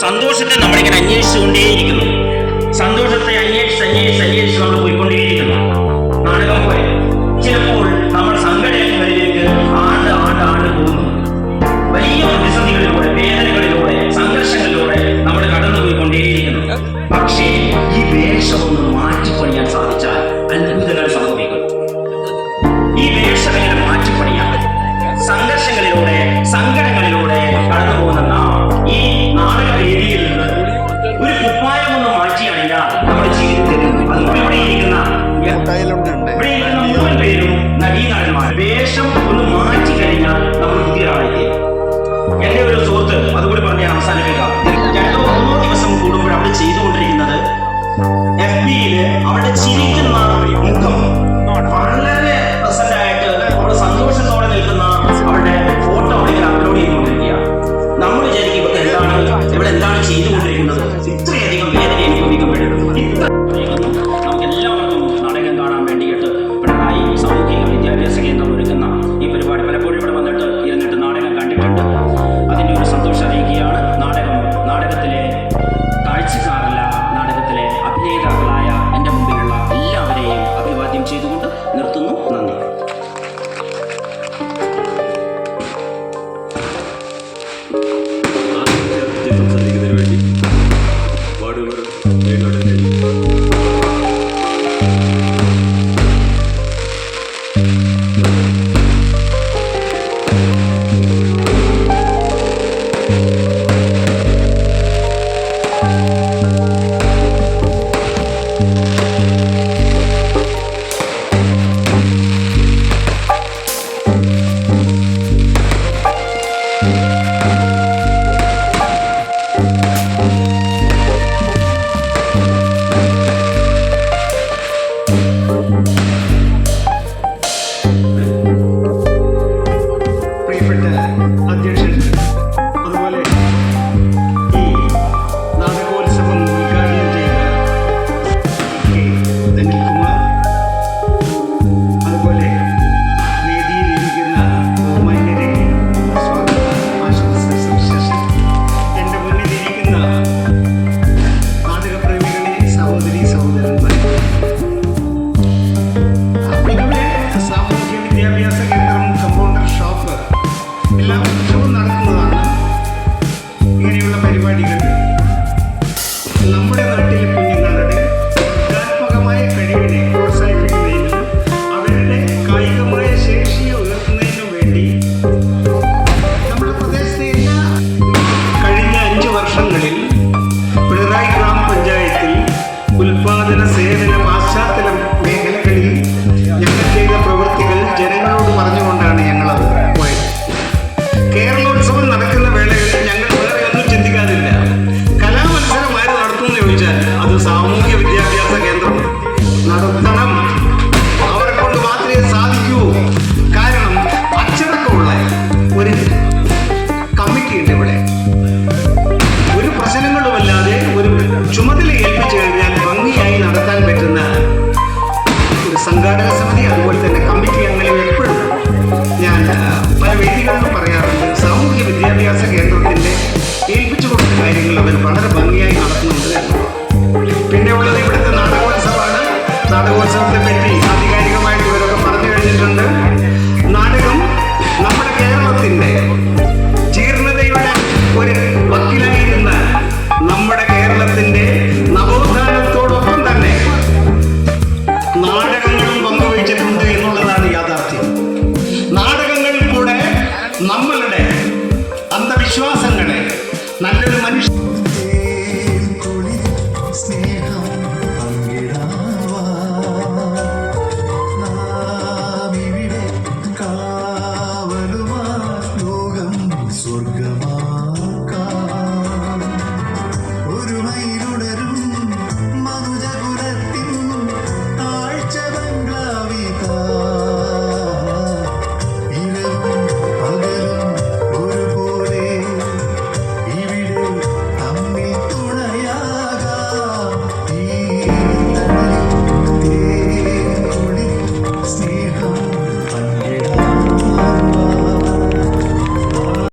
സന്തോഷത്തെ നമ്മളിങ്ങനെ അന്വേഷിച്ചുകൊണ്ടേയിരിക്കുന്നു. സന്തോഷത്തെ അന്വേഷിച്ച് അന്വേഷിച്ച് അന്വേഷിച്ച് നമ്മൾ പോയിക്കൊണ്ടേയിരിക്കുന്നു. നാടകം ചിരിക്കുന്ന മുഖം വളരെ പ്രസന്റ് ആയിട്ട് നമ്മൾ സന്തോഷത്തോടെ നിൽക്കുന്ന അവരുടെ ഫോട്ടോ ഇങ്ങനെ അപ്ലോഡ് ചെയ്തുകൊണ്ടിരിക്കുക നമ്മൾ വിചാരിക്കും എന്താണ് ഇവിടെ എന്താണ് ചെയ്തു വിദ്യാഭ്യാസ കേന്ദ്രത്തിന്റെ ഏൽപ്പിച്ചു കൊടുത്ത കാര്യങ്ങൾ അവർ വളരെ ഭംഗിയായി നടക്കുന്നുണ്ട് എന്നുള്ളത്